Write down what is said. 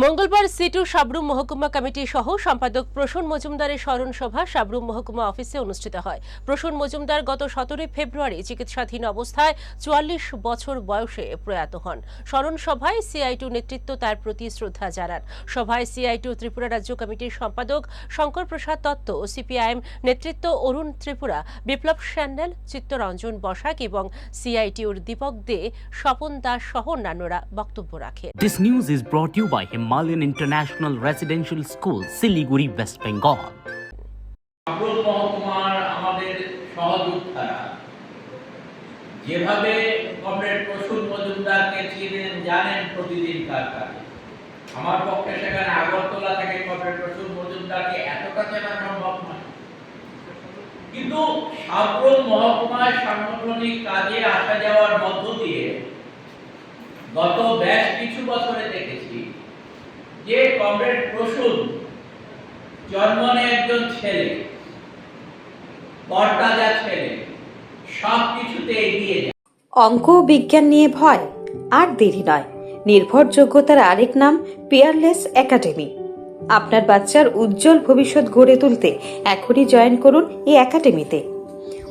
মঙ্গলবার সিটু সাবরুম মহকুমা কমিটি সহ সম্পাদক প্রসূন মজুমদারের স্মরণ সভা সাবরুম মহকুমা অফিসে অনুষ্ঠিত হয়। প্রসূন মজুমদার গত সতেরোই ফেব্রুয়ারি চিকিৎসাধীন অবস্থায় চুয়াল্লিশ বছর বয়সে প্রয়াত হন। স্মরণ সভায় সিআইটু নেতৃত্ব তার প্রতি শ্রদ্ধা জানান। সভায় সিআইটু ত্রিপুরা রাজ্য কমিটির সম্পাদক শঙ্কর প্রসাদ দত্ত ও সিপিআইএম নেতৃত্ব অরুণ ত্রিপুরা, বিপ্লব স্যান্ডেল, চিত্তরঞ্জন বসাক এবং সিআইটিউর দীপক দে, স্বপন দাস সহ অন্যান্যরা বক্তব্য রাখেন। Himalayan International Residential School, Siliguri, West Bengal. যেভাবে কমরেড প্রসূন মজুমদারকে চিনেন জানেন প্রতিদিনকার কাজে আমার পক্ষে সেখানে আগরতলা থেকে কমরেড প্রসূন মজুমদারকে এতটা চেনা সম্ভব নয় কিন্তু সাবরুম মহকুমার সাংগঠনিক কাজে আসা যাওয়ার মধ্য দিয়ে গত বেশ কিছু বছরে দেখেছি যে কমরেড প্রসূন জন্মনে একজন ছেলে বরতাজা ছেলে সব কিছুতে এগিয়ে যায়। অঙ্ক বিজ্ঞান নিয়ে ভয় আর দেরি নয়। নির্ভরযোগ্যতার আরেক নাম পিয়ারলেস একাডেমি আপনার বাচ্চার উজ্জ্বল ভবিষ্যৎ গড়ে তুলতে এখনই জয়েন করুন এই একাডেমিতে